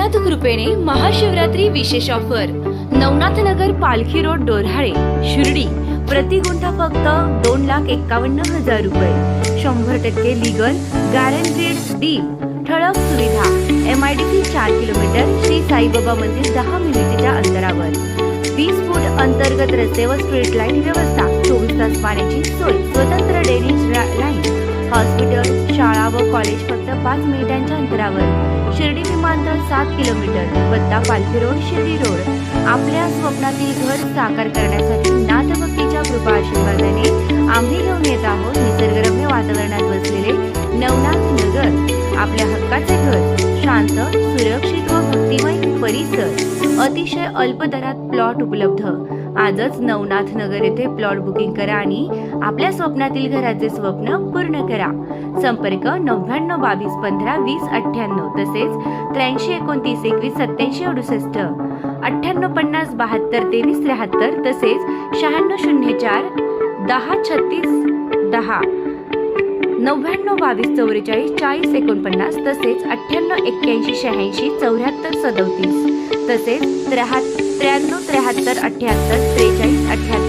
कृपेने महाशिवरात्री विशेष ऑफर. नवनाथ नगर पालखी रोड डोरहाळे शिर्डी. प्रति गुंठा फक्त दोन लाख एक्कावन्न हजार रुपये. शंभर टक्के लिगल गॅरंटेड डील ठळक सुविधा. एम आय डी सी चार किलोमीटर श्री साईबाबा मंदिर दहा मिनिटाच्या अंतरावर. वीस फूट अंतर्गत रस्ते व स्ट्रीट लाइट व्यवस्था. चोवीस तास पाण्याची सोय. स्वतंत्र डेअरी लाईन हॉस्पिटल शाळा व कॉलेज फक्त पाच मिनिटांच्या अंतरावर. शिर्डी विमानतळ सात किलोमीटर पत्ता पालखी रोड शिर्डी रोड. आपल्या स्वप्नातील घर साकार करण्यासाठी नाथभक्तीच्या कृपा आशीर्वादाने आम्ही घेऊन येत आहोत निसर्गरम्य वातावरणात बसलेले नवनाथ नगर. आपल्या हक्काचे घर शांत सुरक्षित व भक्तिमय परिसर. अतिशय अल्प दरात प्लॉट उपलब्ध. आजच नवनाथ नगर येथे प्लॉट बुकिंग करा आणि आपल्या स्वप्नातील घराचे स्वप्न पूर्ण करा. संपर्क नव्याण्णव बावीस पंधरा वीस अठ्ठ्याण्णव तसेच त्र्याऐंशी एकोणतीस एकवीस सत्याऐंशी अडुसष्ट. अठ्ठ्याण्णव पन्नास बहात्तर तेवीस त्र्याहत्तर तसेच शहाण्णव शून्य चार दहा छत्तीस दहा. नव्याण्णव बावीस चौवेचाळीस चाळीस एकोणपन्नास तसेच अठ्ठ्याण्णव एक्क्याऐंशी शहाऐंशी चौऱ्याहत्तर सदोतीस तसेच त्र्याहत्तर त्र्याण्णव त्र्याहत्तर अठ्ठ्याहत्तर त्रेचाळीस अठ्ठ्याहत्तर